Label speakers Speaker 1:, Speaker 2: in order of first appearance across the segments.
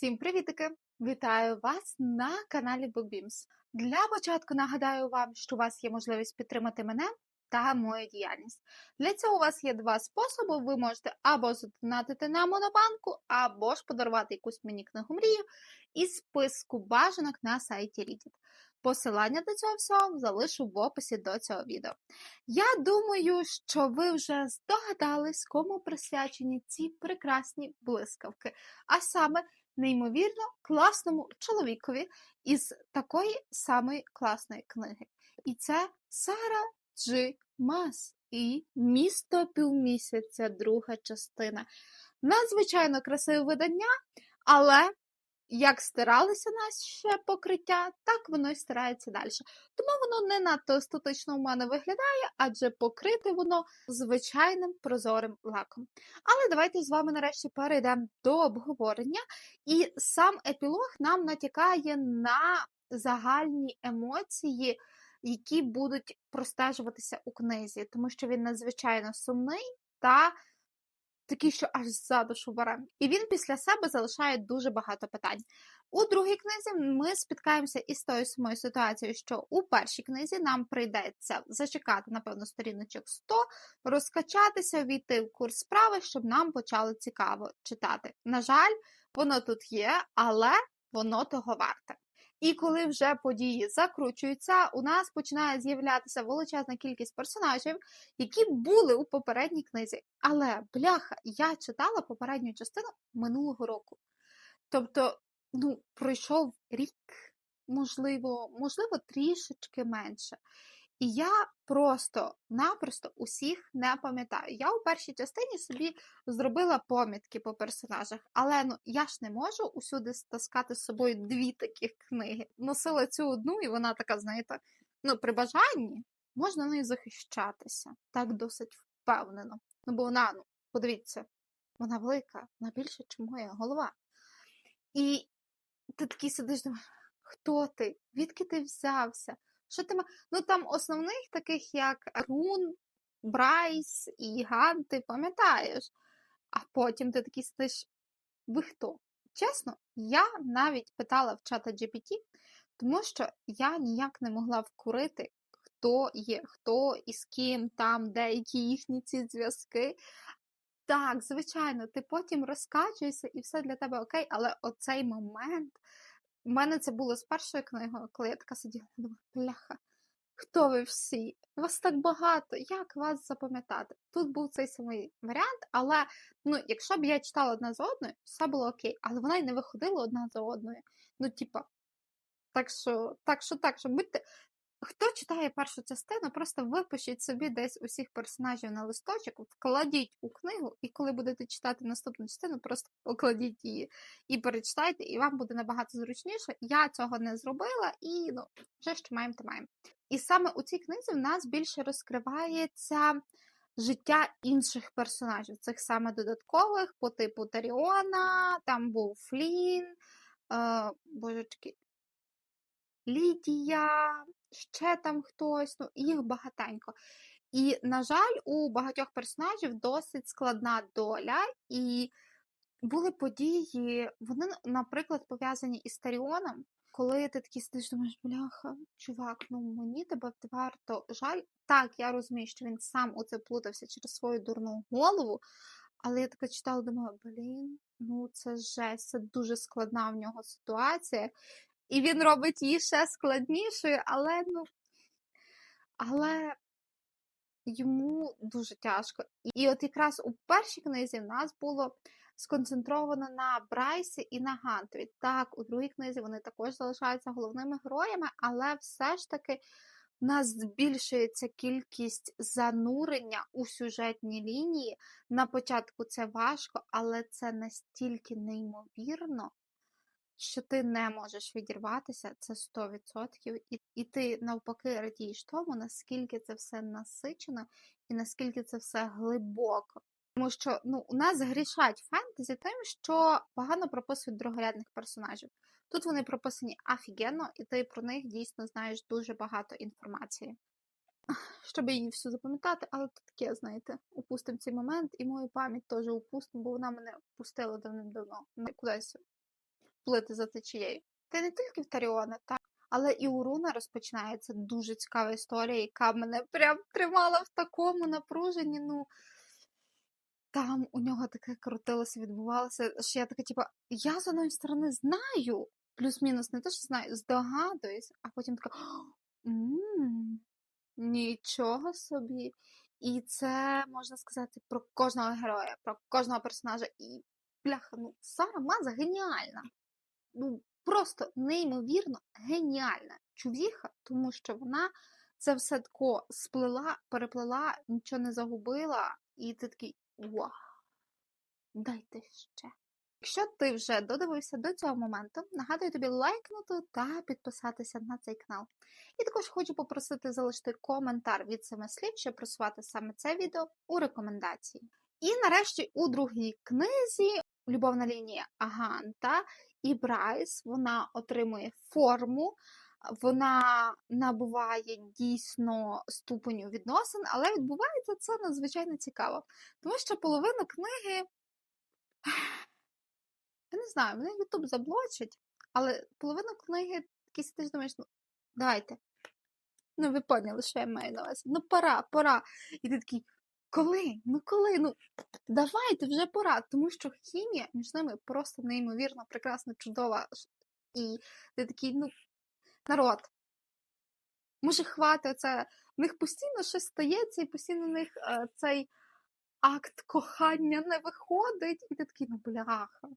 Speaker 1: Всім привітики! Вітаю вас на каналі BookBeams. Для початку нагадаю вам, що у вас є можливість підтримати мене та мою діяльність. Для цього у вас є два способи: ви можете або задонатити на монобанку, або ж подарувати якусь мені книгу мрію із списку бажанок на сайті Reddit. Посилання до цього всього залишу в описі до цього відео. Я думаю, що ви вже здогадались, кому присвячені ці прекрасні блискавки, а саме неймовірно класному чоловікові із такої самої класної книги. І це Сара Джи Мас і Місто півмісяця, друга частина. Надзвичайно красиве видання, але як стиралися наше покриття, так воно й стирається далі. Тому воно не надто естетично у мене виглядає, адже покрите воно звичайним прозорим лаком. Але давайте з вами нарешті перейдемо до обговорення. І сам епілог нам натякає на загальні емоції, які будуть простежуватися у книзі, тому що він надзвичайно сумний та такий, що аж за душу бере. І він після себе залишає дуже багато питань. У другій книзі ми спіткаємося із тою самою ситуацією, що у першій книзі нам прийдеться зачекати, напевно, сторіночок 100, розкачатися, війти в курс справи, щоб нам почало цікаво читати. На жаль, воно тут є, але воно того варте. І коли вже події закручуються, у нас починає з'являтися величезна кількість персонажів, які були у попередній книзі. Але, бляха, я читала попередню частину минулого року. Тобто, ну, пройшов рік, можливо, можливо, трішечки менше. І я просто-напросто усіх не пам'ятаю. Я у першій частині собі зробила помітки по персонажах, але ну я ж не можу усюди стаскати з собою дві таких книги. Носила цю одну, і вона така, знаєте, ну, при бажанні можна нею захищатися. Так досить впевнено. Ну, бо вона, ну, подивіться, вона велика, вона більше, ніж моя голова. І ти такий сидиш, думаєш, хто ти? Відки ти взявся? Що ти Ну там основних таких, як Рун, Брайс і Ган, ти пам'ятаєш. А потім ти такий сидиш, ви хто? Чесно, я навіть питала в чата GPT, тому що я ніяк не могла вкурити, хто є, хто і з ким там, деякі їхні ці зв'язки. Так, звичайно, ти потім розкачуєшся і все для тебе окей, але оцей момент. У мене це було з першою книгою, коли я така сиділа, думаю, бляха, хто ви всі? Вас так багато, як вас запам'ятати? Тут був цей самий варіант, але ну, якщо б я читала одна за одною, все було окей, але вона й не виходила одна за одною. Ну, типа, так що, так що, так що, будьте. Хто читає першу частину, просто випишіть собі десь усіх персонажів на листочок, вкладіть у книгу, і коли будете читати наступну частину, просто покладіть її і перечитайте, і вам буде набагато зручніше. Я цього не зробила, і ну, вже що маємо, то маємо. І саме у цій книзі в нас більше розкривається життя інших персонажів, цих саме додаткових, по типу Таріона, там був Флін, е, божечки, Лідія, ще там хтось, ну, їх багатенько. І, на жаль, у багатьох персонажів досить складна доля, і були події, вони, наприклад, пов'язані із Таріоном, коли ти такий сидиш, думаєш, бляха, чувак, ну мені тебе варто жаль. Так, я розумію, що він сам у це плутався через свою дурну голову, але я така читала, думаю, блін, ну це жесть, це дуже складна в нього ситуація. І він робить її ще складнішою, але ну. Але йому дуже тяжко. І от якраз у першій книзі в нас було сконцентровано на Брайсі і на Гантові. Так, у другій книзі вони також залишаються головними героями, але все ж таки в нас збільшується кількість занурення у сюжетні лінії. На початку це важко, але це настільки неймовірно що ти не можеш відірватися, це 100%, і, і ти навпаки радієш тому, наскільки це все насичено і наскільки це все глибоко. Тому що ну, у нас грішать фентезі тим, що погано прописують другорядних персонажів. Тут вони прописані офігенно, і ти про них дійсно знаєш дуже багато інформації. Щоб її всю запам'ятати, але то таке, знаєте, упустимо цей момент, і мою пам'ять теж упустимо, бо вона мене пустила давним-давно кудись плити за течією. Та не тільки в Таріона, так, але і у Руна розпочинається дуже цікава історія, яка мене прям тримала в такому напруженні. Ну там у нього таке крутилося, відбувалося, що я така, типа, я з одної сторони знаю, плюс-мінус не те, що знаю, здогадуюсь, а потім така. «М, Нічого собі. І це можна сказати про кожного героя, про кожного персонажа. І бляха, ну Сара Маза геніальна. Ну, просто неймовірно геніальна чувіха, тому що вона це все тако сплела, переплела, нічого не загубила, і ти такий вау, дайте ще. Якщо ти вже додивився до цього моменту, нагадую тобі лайкнути та підписатися на цей канал. І також хочу попросити залишити коментар від семи слів, щоб просувати саме це відео у рекомендації. І нарешті у другій книзі Любовна лінія Аганта і Брайс вона отримує форму, вона набуває дійсно ступеню відносин, але відбувається це надзвичайно цікаво. Тому що половину книги. Я не знаю, мене Ютуб заблочить, але половину книги такий сидиш, думаєш, ну давайте. Ну, ви поняли, що я маю на увазі. Ну, пора, пора. І ти такий, коли? Ну коли? Ну давайте вже пора. Тому що хімія між ними просто неймовірно, прекрасна, чудова. І ти такий, ну, народ. Може, хвати оце. В них постійно щось стається, і постійно в них е, цей акт кохання не виходить. І ти такий, ну бляха.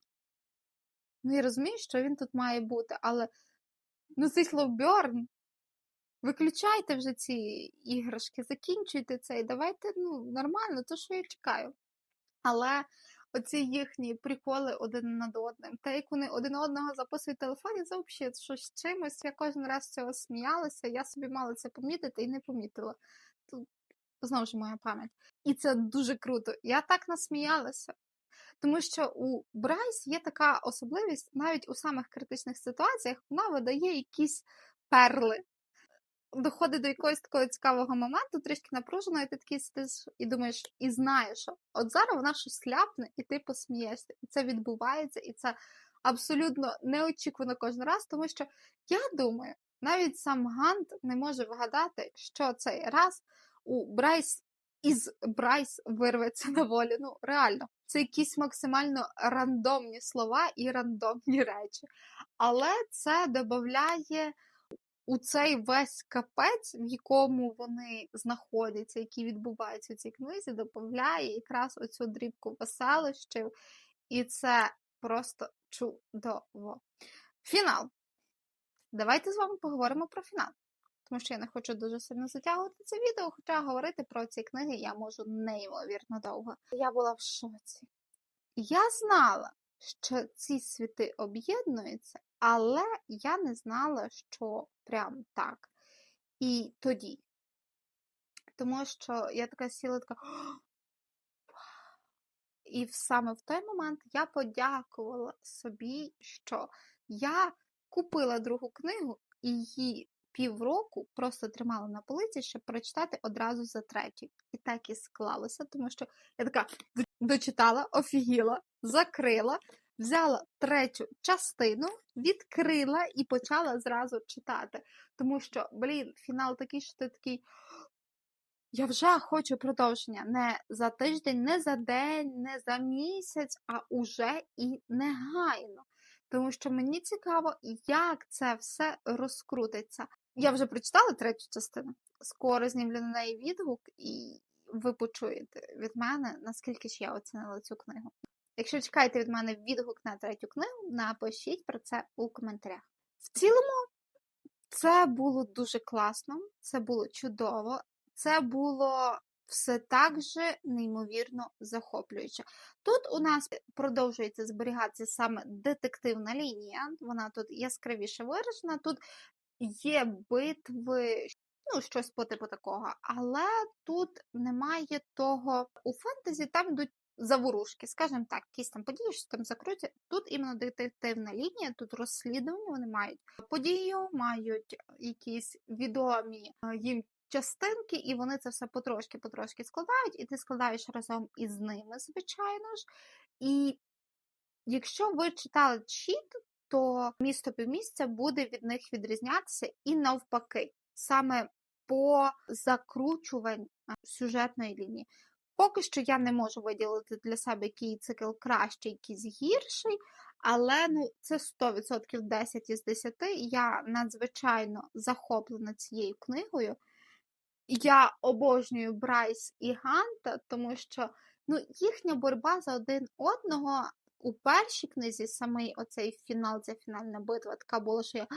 Speaker 1: Ну, я розумію, що він тут має бути, але ну цей Слоуберн, виключайте вже ці іграшки, закінчуйте це і давайте ну, нормально, то що я чекаю. Але оці їхні приколи один над одним, те, як вони один одного записують телефоні, це взагалі з чимось. Я кожен раз цього сміялася, я собі мала це помітити і не помітила. Тут знову ж моя пам'ять. І це дуже круто. Я так насміялася. Тому що у Брайс є така особливість, навіть у самих критичних ситуаціях вона видає якісь перли. Доходить до якогось такого цікавого моменту, трішки напружено, і ти такий сидиш і думаєш, і знаєш, от зараз вона щось ляпне, і ти посмієшся. І це відбувається, і це абсолютно неочікувано кожен раз, тому що я думаю, навіть сам Гант не може вгадати, що цей раз у Брайс із Брайс вирветься на волю. Ну, реально, це якісь максимально рандомні слова і рандомні речі. Але це додає у цей весь капець, в якому вони знаходяться, який відбувається у цій книзі, додає якраз оцю дрібку веселощів, і це просто чудово. Фінал. Давайте з вами поговоримо про фінал тому що я не хочу дуже сильно затягувати це відео, хоча говорити про ці книги я можу неймовірно довго. Я була в шоці. Я знала, що ці світи об'єднуються, але я не знала, що прям так. І тоді. Тому що я така сіла така. І саме в той момент я подякувала собі, що я купила другу книгу і її півроку просто тримала на полиці, щоб прочитати одразу за третій. І так і склалося, тому що я така дочитала, офігіла, закрила, взяла третю частину, відкрила і почала зразу читати. Тому що, блін, фінал такий, що ти такий. Я вже хочу продовження не за тиждень, не за день, не за місяць, а уже і негайно. Тому що мені цікаво, як це все розкрутиться. Я вже прочитала третю частину. Скоро знімлю на неї відгук, і ви почуєте від мене, наскільки ж я оцінила цю книгу. Якщо чекаєте від мене відгук на третю книгу, напишіть про це у коментарях. В цілому, це було дуже класно, це було чудово, це було все так же неймовірно захоплююче. Тут у нас продовжується зберігатися саме детективна лінія, вона тут яскравіше виражена. Тут є битви, ну, щось по типу такого, але тут немає того у фентезі, там йдуть заворушки, скажімо так, якісь там події, що там закруті. Тут іменно детективна лінія, тут розслідування, вони мають подію, мають якісь відомі їм частинки, і вони це все потрошки-потрошки складають, і ти складаєш разом із ними, звичайно ж. І якщо ви читали чіт, то місто півмісця буде від них відрізнятися і навпаки, саме по закручуванню сюжетної лінії. Поки що я не можу виділити для себе, який цикл кращий, якийсь гірший, але ну, це 100% 10 із 10. Я надзвичайно захоплена цією книгою. Я обожнюю Брайс і Ганта, тому що ну, їхня боротьба за один одного у першій книзі, самий оцей фінал, ця фінальна битва, така була, що я.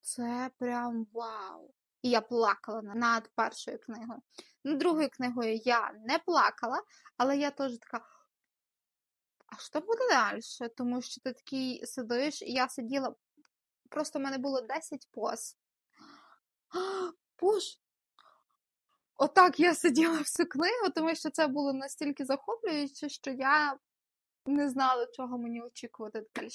Speaker 1: Це прям вау. І я плакала над першою книгою. Над другою книгою я не плакала, але я теж така. А що буде далі? Тому що ти такий сидиш, і я сиділа. Просто в мене було 10 поз. Боже, Отак я сиділа всю книгу, тому що це було настільки захоплююче, що я не знала, чого мені очікувати далі.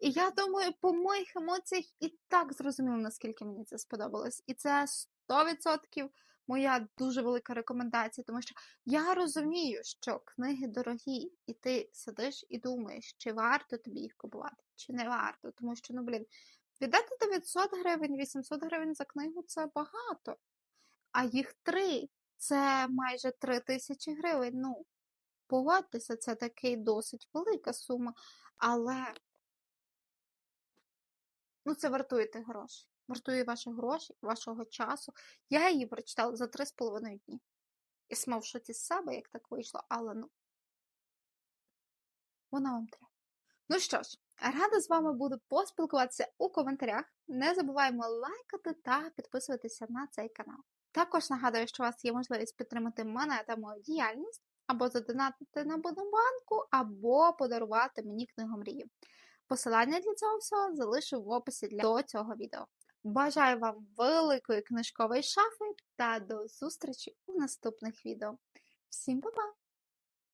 Speaker 1: І я думаю, по моїх емоціях і так зрозуміло, наскільки мені це сподобалось. І це 100% моя дуже велика рекомендація, тому що я розумію, що книги дорогі, і ти сидиш і думаєш, чи варто тобі їх купувати, чи не варто. Тому що, ну блін, віддати 900 гривень, 800 гривень за книгу це багато а їх три. Це майже три тисячі гривень. Ну, погодьтеся, це таки досить велика сума, але ну, це вартує тих грошей. Вартує ваші гроші, вашого часу. Я її прочитала за три з половиною дні. І сама в шоці з себе, як так вийшло, але ну, вона вам треба. Ну що ж, рада з вами буду поспілкуватися у коментарях. Не забуваємо лайкати та підписуватися на цей канал. Також нагадую, що у вас є можливість підтримати мене та мою діяльність, або задонатити на Монобанку, або подарувати мені книгу мрії. Посилання для цього всього залишу в описі для до цього відео. Бажаю вам великої книжкової шафи та до зустрічі у наступних відео. Всім па-па!